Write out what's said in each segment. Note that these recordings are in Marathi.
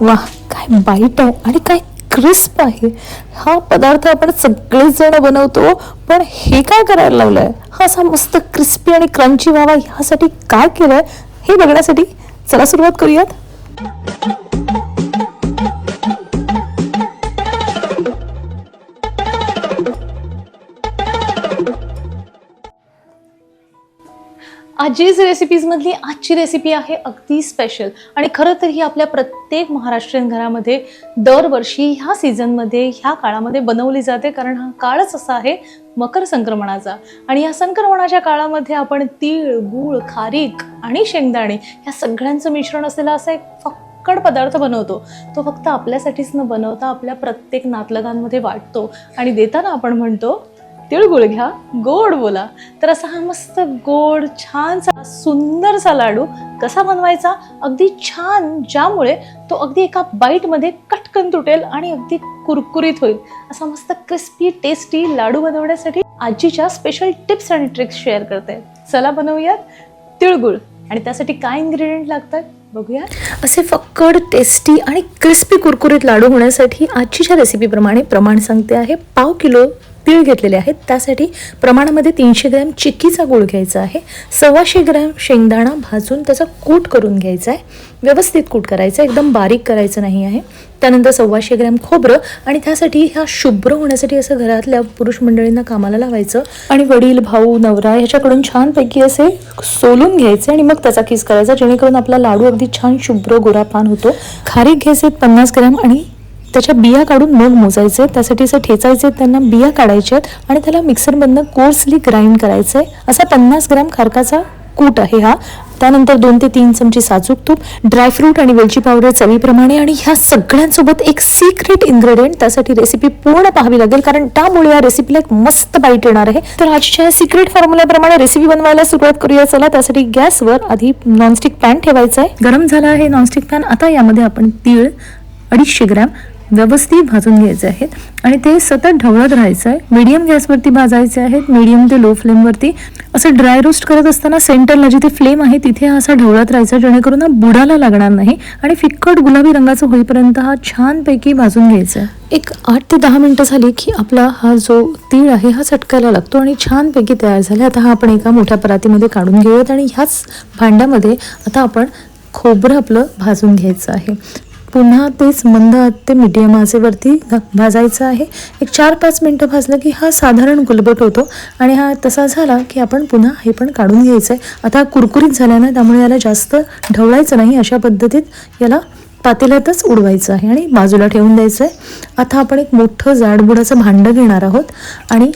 वा काय बाईट आहे आणि काय क्रिस्प आहे. हा पदार्थ आपण सगळेच जण बनवतो पण हे काय करायला लावलंय? हा असा मस्त क्रिस्पी आणि क्रंची व्हावा ह्यासाठी काय केलंय? हे बघण्यासाठी चला सुरुवात करूयात. आजीज रेसिपीजमधली आजची रेसिपी आहे अगदी स्पेशल आणि खरं तर ही आपल्या प्रत्येक महाराष्ट्रीयन घरामध्ये दरवर्षी ह्या सीझनमध्ये ह्या काळामध्ये बनवली जाते. कारण हा काळच असा आहे मकर संक्रमणाचा. आणि या संक्रमणाच्या काळामध्ये आपण तीळ गूळ खारीक आणि शेंगदाणे ह्या सगळ्यांचं मिश्रण असलेला असा एक फक्कड पदार्थ बनवतो. तो फक्त आपल्यासाठीच न बनवता आपल्या प्रत्येक नातलगांमध्ये वाटतो. आणि देताना आपण म्हणतो तिळगुळ घ्या गोड बोला. तर असा हा मस्त गोड छानसा सुंदरसा लाडू कसा बनवायचा? अगदी छान ज्यामुळे तो अगदी एका बाईटमध्ये कटकन तुटेल आणि अगदी कुरकुरीत होईल. असा मस्त क्रिस्पी टेस्टी लाडू बनवण्यासाठी आजीच्या स्पेशल टिप्स आणि ट्रिक्स शेअर करते. चला बनवूयात तिळगुळ आणि त्यासाठी काय इन्ग्रेडियंट लागतात? बघूया असे फक्कड टेस्टी आणि क्रिस्पी कुरकुरीत लाडू होण्यासाठी आजच्या रेसिपीप्रमाणे प्रमाण सांगते आहे. पाव किलो तीळ घेतलेले आहेत. त्यासाठी प्रमाणामध्ये तीनशे ग्रॅम चिक्कीचा गूळ घ्यायचा आहे. सव्वाशे ग्रॅम शेंगदाणा भाजून त्याचा कूट करून घ्यायचा आहे. व्यवस्थित कूट करायचा एकदम बारीक करायचं नाही आहे. त्यानंतर सव्वाशे ग्रॅम खोबरं आणि त्यासाठी ह्या शुभ्र होण्यासाठी असं घरातल्या पुरुष मंडळींना कामाला लावायचं. आणि वडील भाऊ नवरा ह्याच्याकडून छानपैकी असे सोलून घ्यायचे आणि मग त्याचा किस करायचा. जेणेकरून आपला लाडू अगदी छान शुभ्र गोरापान होतो. खारीक घ्यायचे पन्नास ग्रॅम आणि त्याच्या बिया काढून मग मोजायचे. त्यासाठी असं ठेचायचे त्यांना बिया काढायच्या आहेत आणि त्याला मिक्सरमधनं कोर्सली ग्राइंड करायचं आहे असा पन्नास ग्राम खारकाचा कूट आहे हा. त्यानंतर दोन ते तीन चमचे साजूक तूप ड्रायफ्रूट आणि वेलची पावडर चवीप्रमाणे आणि ह्या सगळ्यांसोबत एक सिक्रेट इन्ग्रेडियंट त्यासाठी रेसिपी पूर्ण पाहावी लागेल कारण त्यामुळे या रेसिपीला एक मस्त बाईट येणार आहे. तर आजच्या सिक्रेट फॉर्म्युल्याप्रमाणे रेसिपी बनवायला सुरुवात करूया. चला त्यासाठी गॅसवर आधी नॉनस्टिक पॅन ठेवायचा आहे गरम झाला आहे नॉनस्टिक पॅन आता यामध्ये आपण तीळ अडीचशे ग्रॅम व्यवस्थित भाजून घ्यायचे आहेत. आणि ते सतत ढवळत राहायचं आहे मीडियम गॅसवरती भाजायचे आहेत. मीडियम ते लो फ्लेमवरती असं ड्राय रोस्ट करत असताना सेंटरला जिथे फ्लेम आहे तिथे हा असा ढवळत राहायचा जेणेकरून हा बुडाला लागणार नाही आणि फिक्कट गुलाबी रंगाचा होईपर्यंत हा छानपैकी भाजून घ्यायचा. आहे एक आठ ते दहा मिनटं झाली की आपला हा जो तीळ आहे हा चटकायला लागतो आणि छानपैकी तयार झाले. आता हा आपण एका मोठ्या परातीमध्ये काढून घेऊयात आणि ह्याच भांड्यामध्ये आता आपण खोबरं आपलं भाजून घ्यायचं आहे. पुन्हा तेच मंद ते मिडियम आचेवरती भाजायचं आहे. एक चार पाच मिनटं भाजलं की हा साधारण गुलबट होतो आणि हा तसा झाला की आपण पुन्हा हे पण काढून घ्यायचं आहे आता कुरकुरीत झाल्यानं त्यामुळे याला जास्त ढवळायचं नाही अशा पद्धतीत याला पातेल्यातच उडवायचं आहे आणि बाजूला ठेवून द्यायचं आहे आता आपण एक मोठं जाडबुडाचं भांडं घेणार आहोत आणि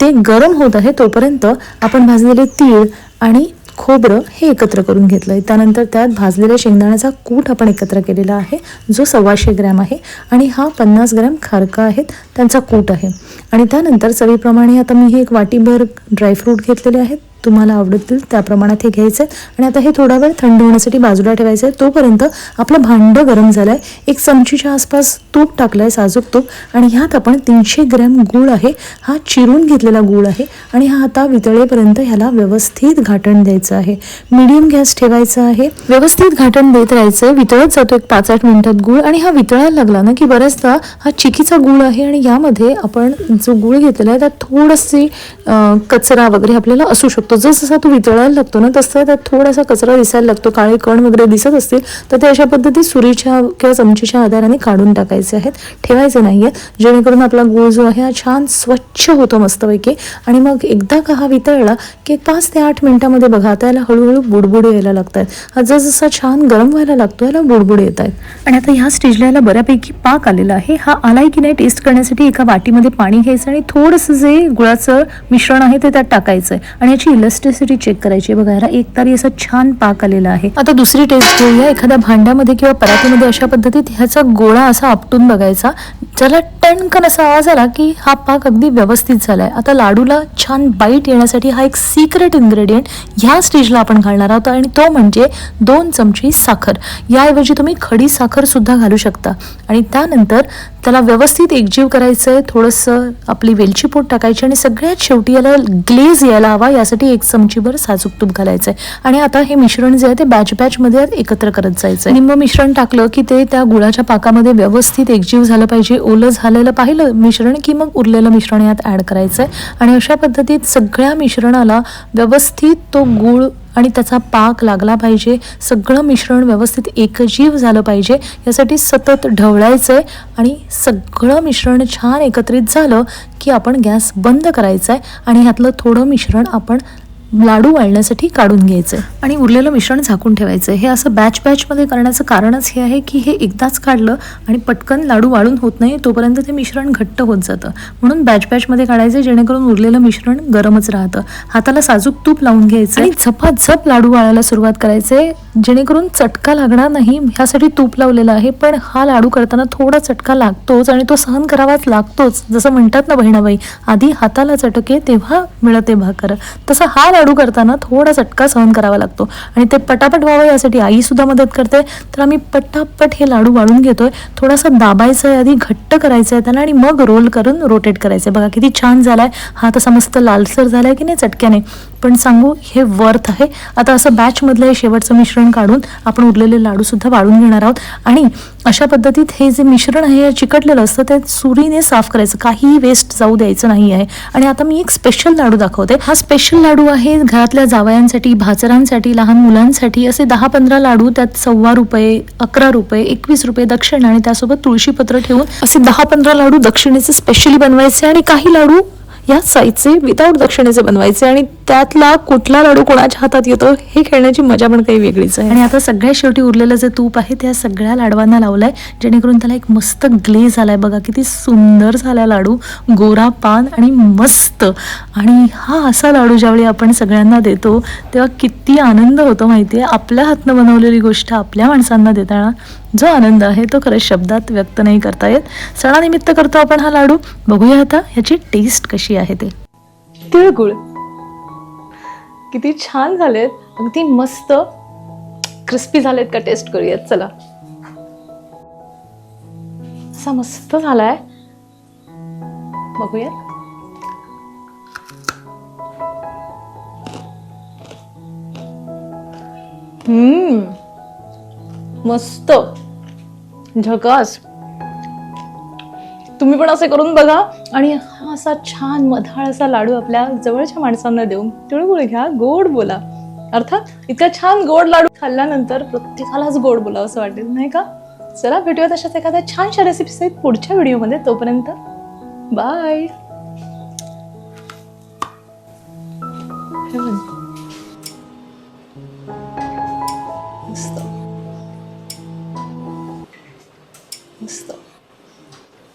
ते गरम होत आहे तोपर्यंत आपण भाजलेले तीळ आणि खोबरं हे एकत्र करून घेतलं आहे त्यानंतर त्यात भाजलेल्या शेंगदाण्याचा कूट आपण एकत्र केलेला आहे. जो सव्वाशे ग्रॅम आहे आणि हा पन्नास ग्रॅम खारका आहेत. त्यांचा कूट आहे. आणि त्यानंतर चवीप्रमाणे आता मी हे एक वाटीभर ड्रायफ्रूट घेतलेले आहेत. तुम्हाला आवडतील त्या प्रमाणात हे घ्यायचं आहे. आणि आता हे थोडा वेळ थंड होण्यासाठी बाजूला ठेवायचं आहे. तोपर्यंत आपलं भांडं गरम झालं आहे एक चमचीच्या आसपास तूप टाकलं आहे साजूक तूप. आणि ह्यात आपण तीनशे ग्रॅम गूळ आहे. हा चिरून घेतलेला गूळ आहे. आणि हा आता वितळेपर्यंत ह्याला व्यवस्थित घाटण द्यायचं आहे. मिडियम गॅस ठेवायचा आहे. व्यवस्थित घाटण देत राहायचं. आहे वितळत जातो एक पाच आठ मिनिटात गूळ. आणि हा वितळायला लागला ना की बऱ्याचदा हा चिकीचा गूळ आहे. आणि यामध्ये आपण जो गूळ घेतलेला आहे त्यात थोडंसे कचरा वगैरे आपल्याला असू शकतो. जसं तो वितळायला लागतो ना तसं त्यात थोडासा कचरा दिसायला लागतो. काळे कण वगैरे दिसत असतील तर ते अशा पद्धतीत सुरीच्या किंवा चमचीच्या आधाराने काढून टाकायचे आहेत. ठेवायचे नाहीये. जेणेकरून आपला गूळ जो आहे हा छान स्वच्छ होतो मस्तपैकी. आणि मग एकदा का हा वितळला की एक पाच ते आठ मिनिटामध्ये बघा आता याला हळूहळू बुडबुड यायला लागतात हा जसजसा छान गरम व्हायला लागतो याला बुडबुड येत आहेत आणि आता ह्या स्टेजला याला बऱ्यापैकी पाक आलेला आहे. हा आलाय की नाही टेस्ट करण्यासाठी एका वाटीमध्ये पाणी घ्यायचं आणि थोडंसं जे गुळाचं मिश्रण आहे ते त्यात टाकायचं आहे आणि याची इलस्टिसिटी चेक करायची बघायला बघा याला एक तारी असा छान पाक आलेला आहे. आता दुसरी टेस्ट घेऊया. एखाद्या भांड्यामध्ये किंवा परातीमध्ये अशा पद्धतीत ह्याचा गोळा असा आपटून बघायचा. ज्याला टणकन असा आवाज आला की हा पाक अगदी व्यवस्थित झालाय. आता लाडूला छान बाईट येण्यासाठी हा एक सिक्रेट इन्ग्रेडियंट ह्या स्टेजला आपण घालणार आहोत आणि तो म्हणजे दोन चमची साखर. याऐवजी तुम्ही खडी साखर सुद्धा घालू शकता. आणि त्यानंतर त्याला व्यवस्थित एकजीव करायचं आहे थोडंसं आपली वेलची पोट टाकायची आणि सगळ्यात शेवटी याला ग्लेज यायला हवा यासाठी एक चमचीभर साजूक तूप घालायचं आहे आणि आता हे मिश्रण जे आहे ते बॅच बॅचमध्ये एकत्र करत जायचं आहे निंब मिश्रण टाकलं की ते त्या गुळाच्या पाकामध्ये व्यवस्थित एकजीव झालं पाहिजे ओलं झालेलं पाहिलं मिश्रण की मग उरलेलं मिश्रण यात ॲड करायचं आहे आणि अशा पद्धतीत सगळ्या मिश्रणाला व्यवस्थित तो गुळ आणि त्याचा पाक लागला पाहिजे. सगळं मिश्रण व्यवस्थित एकजीव झालं पाहिजे. यासाठी सतत ढवळायचं आहे आणि सगळं मिश्रण छान एकत्रित झालं की आपण गॅस बंद करायचा आहे आणि ह्यातलं थोडं मिश्रण आपण लाडू वाळण्यासाठी काढून घ्यायचं. आणि उरलेलं मिश्रण झाकून ठेवायचं. हे असं बॅच बॅचमध्ये करण्याचं कारणच हे आहे की हे एकदाच काढलं आणि पटकन लाडू वाळून होत नाही तोपर्यंत ते मिश्रण घट्ट होत जातं. म्हणून बॅच बॅचमध्ये काढायचं जेणेकरून उरलेलं मिश्रण गरमच राहतं. हाताला साजूक तूप लावून घ्यायचं. आणि झपाझप लाडू वाळायला सुरुवात करायचे जेणेकरून चटका लागणार नाही ह्यासाठी तूप लावलेलं आहे. पण हा लाडू करताना थोडा चटका लागतोच आणि तो सहन करावाच लागतोच जसं म्हणतात ना बहिणाबाई आधी हाताला चटके तेव्हा मिळते भाकर. तसा हा लाडू करताना थोडा चटका सहन करावा लागतो. आणि ते पटापट व्हावं यासाठी आई सुद्धा मदत करते. तर आम्ही पटापट हे लाडू वाळून घेतोय. थोडासा दाबायचं आहे आधी घट्ट करायचं आहे त्यांना आणि मग रोल करून रोटेट करायचं आहे बघा किती छान झालाय. हा तसा मस्त लालसर झालाय की नाही? चटक्याने. पण सांगू हे वर्थ आहे. आता असं बॅचमधलं हे शेवटचं मिश्रण काढून आपण उरलेले लाडू सुद्धा वाळून घेणार आहोत. आणि अशा पद्धतीत हे जे मिश्रण आहे हे चिकटलेलं असतं ते सुरीने साफ करायचं. काहीही वेस्ट जाऊ द्यायचं नाही आहे. आणि आता मी एक स्पेशल लाडू दाखवते. हा स्पेशल लाडू आहे घरातल्या जावयांसाठी भाचरांसाठी लहान मुलांसाठी. असे दहा पंधरा लाडू त्यात सव्वा रुपये अकरा रुपये एकवीस रुपये दक्षिण आणि त्यासोबत तुळशीपत्र ठेवून असे दहा पंधरा लाडू दक्षिणेचे स्पेशली बनवायचे. आणि काही लाडू या साईजचे विदाऊट दक्षिणेचे बनवायचे आणि त्यातला कुठला लाडू कोणाच्या हातात येतो हे खेळण्याची मजा पण काही वेगळीच आहे. आणि आता सगळ्यात शेवटी उरलेलं जे तूप आहे त्या सगळ्या लाडवांना लावलंय जेणेकरून त्याला एक मस्त ग्ले आलाय. बघा किती सुंदर झाला लाडू गोरा पान आणि मस्त. आणि हा असा लाडू ज्यावेळी आपण सगळ्यांना देतो तेव्हा किती आनंद होतो माहिती आहे आपल्या हातनं बनवलेली गोष्ट आपल्या माणसांना देताना. जो आनंद आहे तो खरंच शब्दात व्यक्त नाही करता येत. सणानिमित्त करतो आपण हा लाडू. बघूया आता ह्याची टेस्ट कशी आहे ते. तिळगुळ. किती छान झालेत. अगदी मस्त. क्रिस्पी झालेत का टेस्ट करूयात चला. असा मस्त झालाय. बघूयात. हम्म. मस्त. झकास तुम्ही पण असे करून बघा. आणि हा असा छान मधाळ असा लाडू आपल्या जवळच्या माणसांना देऊन तिळगुळ घ्या गोड बोला. अर्थात इतका छान गोड लाडू खाल्ल्यानंतर प्रत्येकालाच गोड बोला असं वाटेल नाही का? चला भेटूया तशाच एखाद्या छानशा रेसिपी आहेत पुढच्या व्हिडिओमध्ये तोपर्यंत बाय